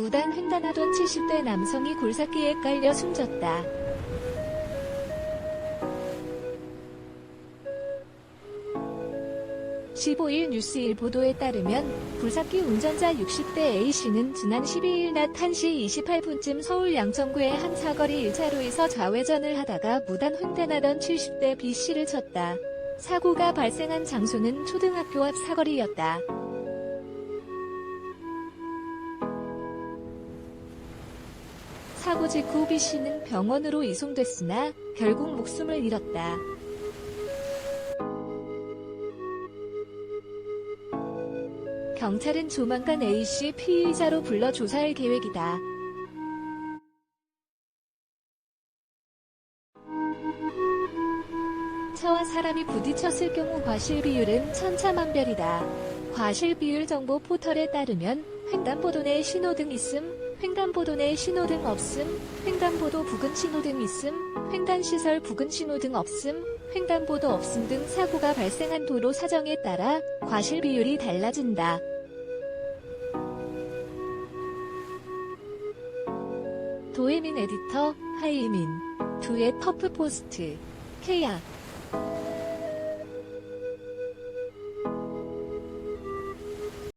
무단 횡단하던 70대 남성이 굴삭기에 깔려 숨졌다. (15일) 뉴스일 보도에 따르면 굴삭기 운전자 60대 A씨는 지난 12일 낮 1시 28분쯤 서울 양천구의 한 사거리 1차로에서 좌회전을 하다가 무단 횡단하던 70대 B씨를 쳤다. 사고가 발생한 장소는 초등학교 앞 사거리였다. 사고 직후 B씨는 병원으로 이송됐으나 결국 목숨을 잃었다. 경찰은 조만간 A씨 피의자로 불러 조사할 계획이다. 차와 사람이 부딪혔을 경우 과실 비율은 천차만별이다. 과실 비율 정보 포털에 따르면 횡단보도 내 신호등 있음, 횡단보도 내 신호등 없음, 횡단보도 부근 신호등 있음, 횡단시설 부근 신호등 없음, 횡단보도 없음 등 사고가 발생한 도로 사정에 따라 과실 비율이 달라진다. 도혜민 에디터, 하이민, 두의 퍼프 포스트, 케야.